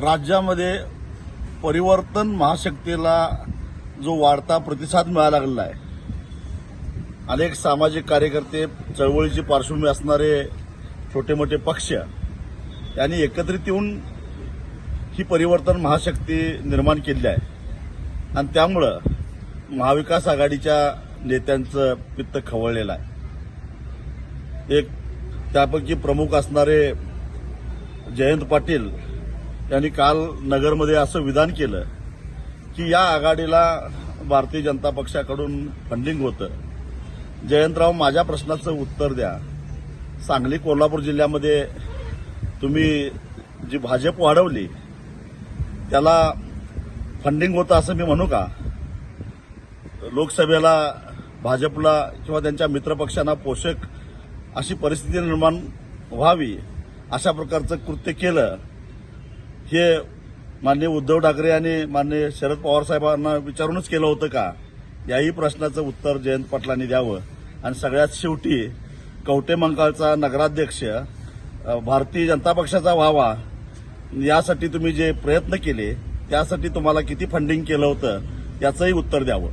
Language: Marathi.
राज्यामध्ये परिवर्तन महाशक्तीला जो वाढता प्रतिसाद मिळायला लागलेला आहे अनेक सामाजिक कार्यकर्ते चळवळीची पार्श्वभूमी असणारे छोटे मोठे पक्ष यांनी एकत्रित येऊन ही परिवर्तन महाशक्ती निर्माण केली आहे. आणि त्यामुळं महाविकास आघाडीच्या नेत्यांचं पित्त खवळलेलं आहे. एक त्यापैकी प्रमुख असणारे जयंत पाटील त्यांनी काल नगरमध्ये असं विधान केलं की या आघाडीला भारतीय जनता पक्षाकडून फंडिंग होतं. जयंतराव माझ्या प्रश्नाचं उत्तर द्या. सांगली कोल्हापूर जिल्ह्यामध्ये तुम्ही जी भाजप वाढवली त्याला फंडिंग होतं असं मी म्हणू का? लोकसभेला भाजपला किंवा त्यांच्या मित्रपक्षांना पोषक अशी परिस्थिती निर्माण व्हावी अशा प्रकारचं कृत्य केलं. हे माननीय उद्धव ठाकरे आणि माननीय शरद पवार साहेबांना विचारूनच केलं होतं का? याही प्रश्नाचं उत्तर जयंत पाटलांनी द्यावं. आणि सगळ्यात शेवटी कवटे मंकाळचा नगराध्यक्ष भारतीय जनता पक्षाचा व्हावा यासाठी तुम्ही जे प्रयत्न केले त्यासाठी तुम्हाला किती फंडिंग केलं होतं याचंही उत्तर द्यावं.